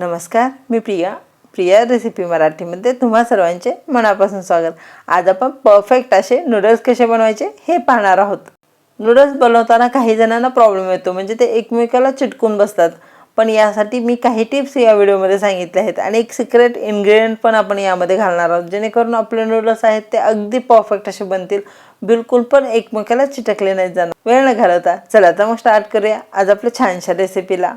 नमस्कार मी प्रिया. प्रिया रेसिपी मराठीमध्ये तुम्हा सर्वांचे मनापासून स्वागत. आज आपण परफेक्ट असे नूडल्स कसे बनवायचे हे पाहणार आहोत. नूडल्स बनवताना काही जणांना प्रॉब्लेम येतो म्हणजे ते एकमेकाला चिटकून बसतात. पण यासाठी मी काही टिप्स या व्हिडिओमध्ये सांगितले आहेत आणि एक सिक्रेट इन्ग्रेडियंट पण आपण यामध्ये घालणार आहोत. जेणेकरून आपले नूडल्स आहेत ते अगदी परफेक्ट असे बनतील. बिलकुल पण एकमेकाला चिटकले नाही जाणार. वेळ न घालवता चला तर मग स्टार्ट करूया आज आपल्या छानशा रेसिपीला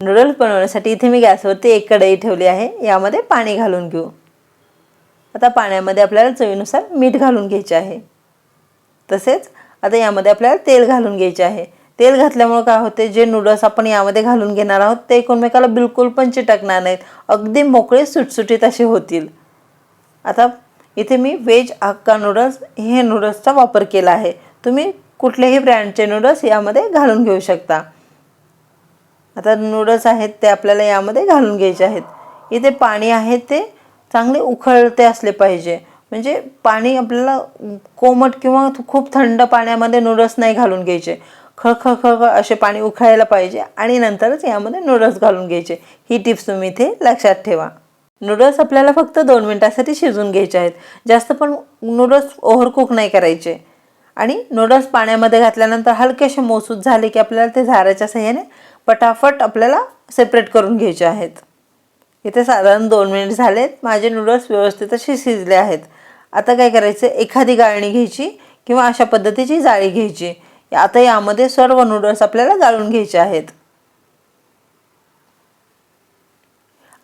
नूडल्स बनवण्यासाठी इथे मी गॅसवरती एक कढई ठेवली आहे. यामध्ये पाणी घालून घेऊ. आता पाण्यामध्ये आपल्याला चवीनुसार मीठ घालून घ्यायचे आहे. तसेच आता यामध्ये आपल्याला तेल घालून घ्यायचे आहे. तेल घातल्यामुळे काय होते? जे नूडल्स आपण यामध्ये घालून घेणार आहोत ते एकमेकाला बिलकुल पण चिटकणार नाहीत. अगदी मोकळे सुटसुटीत असे होतील. आता इथे मी व्हेज हक्का नूडल्स हे नूडल्सचा वापर केला आहे. तुम्ही कुठल्याही ब्रँडचे नूडल्स यामध्ये घालून घेऊ शकता. आता नूडल्स आहेत ते आपल्याला यामध्ये घालून घ्यायचे आहेत. इथे पाणी आहे ते चांगले उखळते असले पाहिजे. म्हणजे पाणी आपल्याला कोमट किंवा खूप थंड पाण्यामध्ये नूडल्स नाही घालून घ्यायचे. खळखळ खळखळ असे पाणी उखळायला पाहिजे आणि नंतरच यामध्ये नूडल्स घालून घ्यायचे. ही टिप्स तुम्ही इथे लक्षात ठेवा. नूडल्स आपल्याला फक्त दोन मिनटासाठी शिजून घ्यायचे आहेत. जास्त पण नूडल्स ओव्हरकुक नाही करायचे. आणि नूडल्स पाण्यामध्ये घातल्यानंतर हलकेसे मोसूद झाले की आपल्याला ते झाराच्या सहाय्याने पटाफट आपल्याला सेपरेट करून घ्यायचे आहेत. इथे साधारण दोन मिनिट झालेत. माझे नूडल्स व्यवस्थित असे शिजले आहेत. आता काय करायचं? एखादी गाळणी घ्यायची किंवा अशा पद्धतीची जाळी घ्यायची. आता यामध्ये सर्व नूडल्स आपल्याला गाळून घ्यायचे आहेत.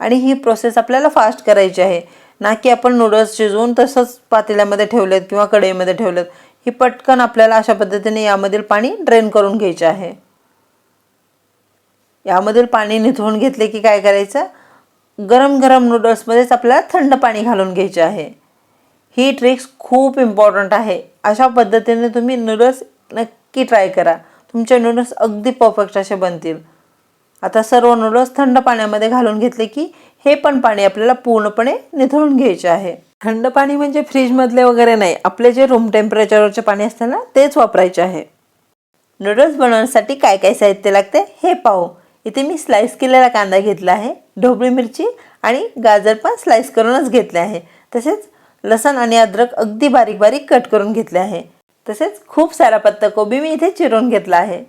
आणि ही प्रोसेस आपल्याला फास्ट करायची आहे. ना की आपण नूडल्स शिजवून तसंच पातेल्यामध्ये ठेवलेत किंवा कढईमध्ये ठेवलेत. ही पटकन आपल्याला अशा पद्धतीने यामधील पाणी ड्रेन करून घ्यायचे आहे. यामधील पाणी निथळून घेतले की काय करायचं? गरम गरम नूडल्समध्येच आपल्याला थंड पाणी घालून घ्यायचे आहे. ही ट्रिक्स खूप इम्पॉर्टंट आहे. अशा पद्धतीने तुम्ही नूडल्स नक्की ट्राय करा. तुमचे नूडल्स अगदी परफेक्ट असे बनतील. आता सर्व नूडल्स थंड पाण्यामध्ये घालून घेतले की हे पण पाणी आपल्याला पूर्णपणे निथळून घ्यायचे आहे. थंड पाणी म्हणजे फ्रीजमधले वगैरे नाही. आपले जे रूम टेम्परेचरवरचे पाणी असते ना तेच वापरायचे आहे. नूडल्स बनवण्यासाठी काय काय साहित्य लागते? हे पाहू. इथे मी स्लाईस केलेला कांदा घेतला आहे ढोबळी मिरची आणि गाजर पण स्लाइस करूनच घेतले आहे. तसेच लसण आणि अद्रक अगदी बारीक बारीक कट करून घेतले आहे. तसेच खूप सारा पत्ताकोबी मी इथे चिरून घेतला आहे.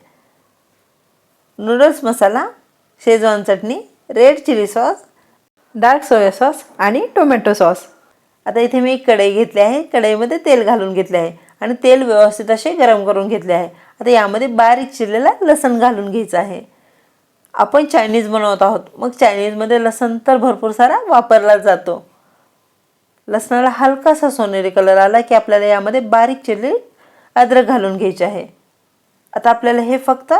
Noodles masala schezwan chutney red chilli sauce dark soya sauce आणि टोमॅटो सॉस आता इथे मी एक कढई घेतली आहे. कढईमध्ये तेल घालून घेतले आहे आणि तेल व्यवस्थित असे गरम करून घेतले आहे. आता यामध्ये बारीक चिरलेला लसण घालून घ्यायचं आहे. आपण चायनीज बनवत आहोत. मग चायनीजमध्ये लसण तर भरपूर सारा वापरला जातो. लसणाला हलकासा सोनेरी कलर आला की आपल्याला यामध्ये बारीक चिरलेली अद्रक घालून घ्यायचे आहे. आता आपल्याला हे फक्त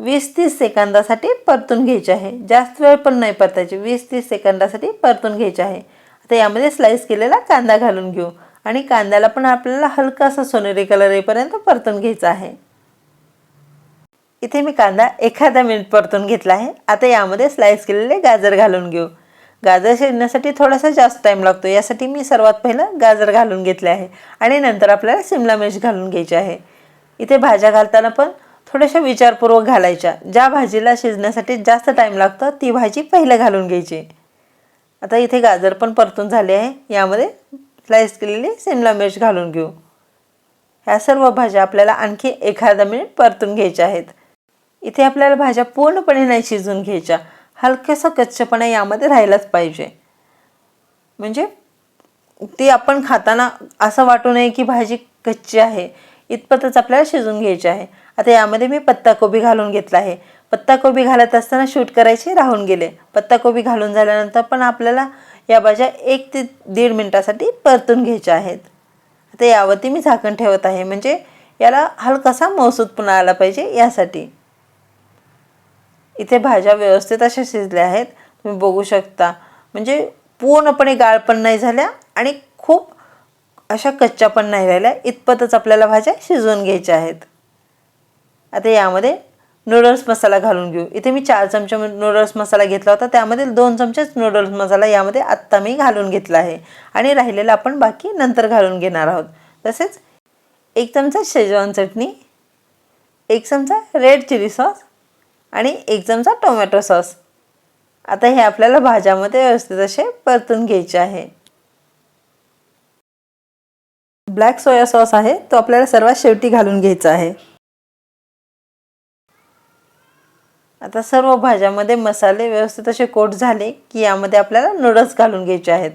वीस तीस सेकंदासाठी परतून घ्यायचे आहे. जास्त वेळ पण नाही परतायचे. वीस तीस सेकंदासाठी परतून घ्यायचे आहे. आता यामध्ये स्लाईस केलेला कांदा घालून घेऊ. आणि कांद्याला पण आपल्याला हलकासा सोनेरी कलर येईपर्यंत परतून घ्यायचा आहे. इथे मी कांदा एखादा मिनिट परतून घेतला आहे. आता यामध्ये स्लाईस केलेले गाजर घालून घेऊ. गाजर शिजण्यासाठी थोडासा जास्त टाईम लागतो. यासाठी मी सर्वात पहिलं गाजर घालून घेतले आहे. आणि नंतर आपल्याला सिमला मिर्च घालून घ्यायची आहे. इथे भाज्या घालताना पण थोड्याशा विचारपूर्वक घालायच्या. ज्या भाजीला शिजण्यासाठी जास्त टाईम लागतो ती भाजी पहिलं घालून घ्यायची. आता इथे गाजर पण परतून झाले आहे. यामध्ये स्लाईस केलेली सिमला मिर्च घालून घेऊ. ह्या सर्व भाज्या आपल्याला आणखी एखादा मिनिट परतून घ्यायच्या आहेत. इथे आपल्याला भाज्या पूर्णपणे नाही शिजून घ्यायच्या. हलक्यासा कच्चपणा यामध्ये राहिलाच पाहिजे. म्हणजे ती आपण खाताना असं वाटू नये की भाजी कच्ची आहे. इतपतच आपल्याला शिजून घ्यायची आहे. आता यामध्ये मी पत्ताकोबी घालून घेतला आहे. पत्ताकोबी घालत असताना शूट करायचे राहून गेले. पत्ताकोबी घालून झाल्यानंतर पण आपल्याला या भाज्या एक ते दीड मिनटासाठी परतून घ्यायच्या आहेत. आता यावरती मी झाकण ठेवत आहे. म्हणजे याला हलकासा मौसूदपणा आला पाहिजे यासाठी. इथे भाज्या व्यवस्थित अशा शिजल्या आहेत. तुम्ही बघू शकता. म्हणजे पूर्णपणे गाळ पण नाही झाल्या आणि खूप अशा कच्च्या पण नाही राहिल्या. इतपतच आपल्याला भाज्या शिजवून घ्यायच्या आहेत. आता यामध्ये नूडल्स मसाला घालून घेऊ. इथे मी चार चमचे नूडल्स मसाला घेतला होता. त्यामध्ये दोन चमचेच नूडल्स मसाला यामध्ये आत्ता मी घालून घेतला आहे. आणि राहिलेला आपण बाकी नंतर घालून घेणार आहोत. तसेच एक चमचा शेजवान चटणी एक चमचा रेड चिली सॉस आणि एक चमचा टोमॅटो सॉस. आता हे आपल्याला भाज्यामध्ये व्यवस्थित असे परतून घ्यायचे आहे. ब्लॅक सोया सॉस आहे तो आपल्याला सर्वात शेवटी घालून घ्यायचा आहे. आता सर्व भाज्यामध्ये मसाले व्यवस्थित असे कोट झाले की यामध्ये आपल्याला नूडल्स घालून घ्यायचे आहेत.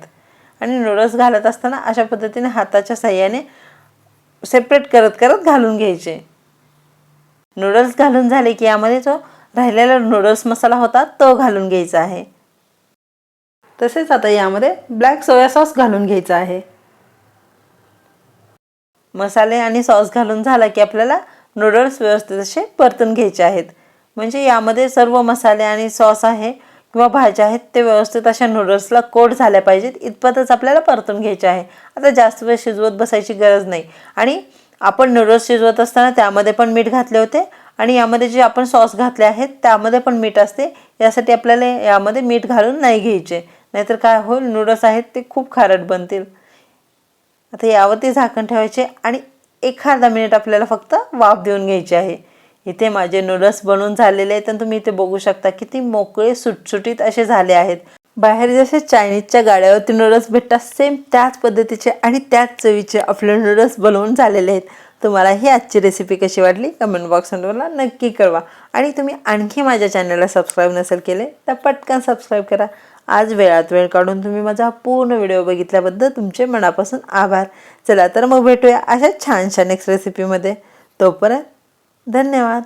आणि नूडल्स घालत असताना अशा पद्धतीने हाताच्या साह्याने सेपरेट करत करत घालून घ्यायचे. नूडल्स घालून झाले की यामध्ये जो राहिलेला नूडल्स मसाला होता तो घालून घ्यायचा आहे. तसेच आता यामध्ये ब्लॅक सोया सॉस घालून घ्यायचा आहे. मसाले आणि सॉस घालून झाला की आपल्याला नूडल्स व्यवस्थित असे परतून घ्यायचे आहेत. म्हणजे यामध्ये सर्व मसाले आणि सॉस आहे किंवा भाज्या आहेत ते व्यवस्थित अशा नूडल्सला कोट झाल्या पाहिजेत इतपतच आपल्याला परतून घ्यायचे आहे. आता जास्त वेळ शिजवत बसायची गरज नाही. आणि आपण नूडल्स शिजवत असताना त्यामध्ये पण मीठ घातले होते आणि यामध्ये जे आपण सॉस घातले आहेत त्यामध्ये पण मीठ असते. यासाठी आपल्याला यामध्ये मीठ घालून नाही घ्यायचे. नाहीतर काय होईल नूडल्स आहेत ते खूप खारट बनतील. आता यावरती झाकण ठेवायचे आणि एखादा मिनिट आपल्याला फक्त वाफ देऊन घ्यायची आहे. इथे माझे नूडल्स बनवून झालेले आहेत आणि तुम्ही इथे बघू शकता किती मोकळे सुटसुटीत असे झाले आहेत. बाहेर जसे चायनीजच्या गाड्यावरती नूडल्स भेटतात सेम त्याच पद्धतीचे आणि त्याच चवीचे आपले नूडल्स बनवून झालेले आहेत. तुम्हाला ही आजची रेसिपी कशी वाटली कमेंट बॉक्समध्ये मला नक्की कळवा. आणि तुम्ही आणखी माझ्या चॅनलला सबस्क्राईब नसेल केले तर पटकन सबस्क्राईब करा. आज वेळात वेळ काढून तुम्ही माझा पूर्ण व्हिडिओ बघितल्याबद्दल तुमचे मनापासून आभार. चला तर मग भेटूया अशा छानशा नेक्स्ट रेसिपीमध्ये तोपर्यंत धन्यवाद.